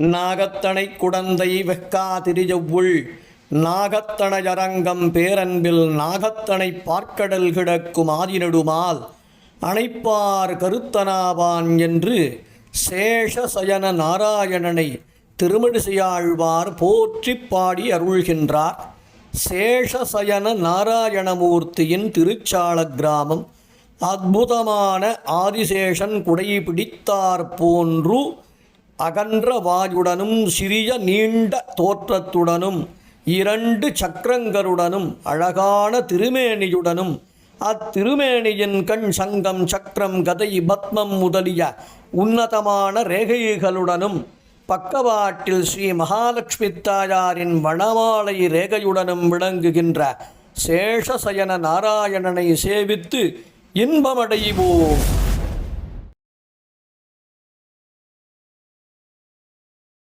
நாகத்தனை குடந்தை வெக்காதிரியவுள் நாகத்தனையரங்கம் பேரன்பில் நாகத்தனை பார்க்கடல் கிடக்கும் ஆதிநெடுமால் அணைப்பார் கருத்தனாவான் என்று சேஷசயன நாராயணனை திருமணிசையாழ்வார் போற்றிப் பாடி அருள்கின்றார். சேஷசயன நாராயணமூர்த்தியின் திருச்சால கிராமம் அற்புதமான ஆதிசேஷன் குடை பிடித்தார் போன்று அகன்ற வாயுடனும் சிறிய நீண்ட தோற்றத்துடனும் இரண்டு சக்கரங்களுடனும் அழகான திருமேனியுடனும் அத்திருமேனியின் கண் சங்கம் சக்கரம் கதை பத்மம் முதலிய உன்னதமான ரேகைகளுடனும் பக்கவாட்டில் ஸ்ரீ மகாலட்சுமி தாயாரின் வனமாலை ரேகையுடனும் விளங்குகின்ற சேஷசயன நாராயணனை சேவித்து இன்பமடைவோம்.